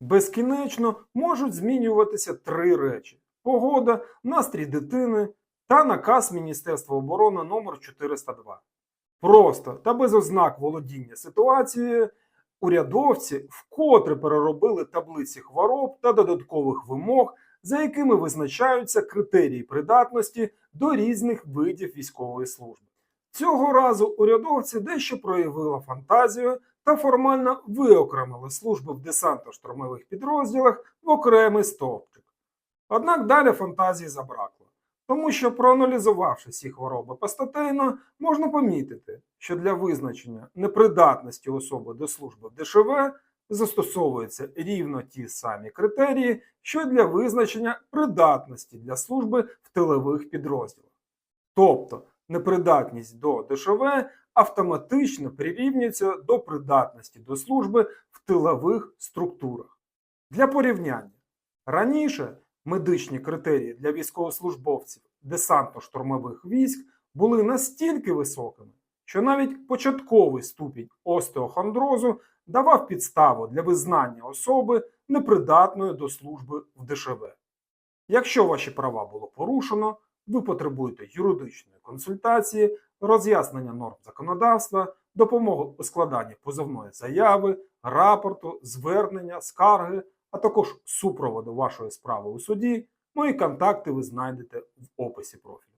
Безкінечно можуть змінюватися три речі: погода, настрій дитини та наказ Міністерства оборони номер 402. Просто та без ознак володіння ситуацією урядовці вкотре переробили таблиці хвороб та додаткових вимог, за якими визначаються критерії придатності до різних видів військової служби. Цього разу урядовці дещо проявили фантазію та формально виокремили служби в десантно-штурмових підрозділах в окремий стовпчик. Однак далі фантазії забракло, тому що проаналізувавши ці хвороби постатейно, можна помітити, що для визначення непридатності особи до служби в ДШВ застосовуються рівно ті самі критерії, що для визначення придатності для служби в тилових підрозділах. Тобто непридатність до ДШВ автоматично прирівнюється до придатності до служби в тилових структурах. Для порівняння, раніше медичні критерії для військовослужбовців десантно-штурмових військ були настільки високими, що навіть початковий ступінь остеохондрозу давав підставу для визнання особи непридатною до служби в ДШВ. Якщо ваші права було порушено, ви потребуєте юридичної консультації, роз'яснення норм законодавства, допомоги у складанні позовної заяви, рапорту, звернення, скарги, а також супроводу вашої справи у суді. Мої контакти ви знайдете в описі профілю.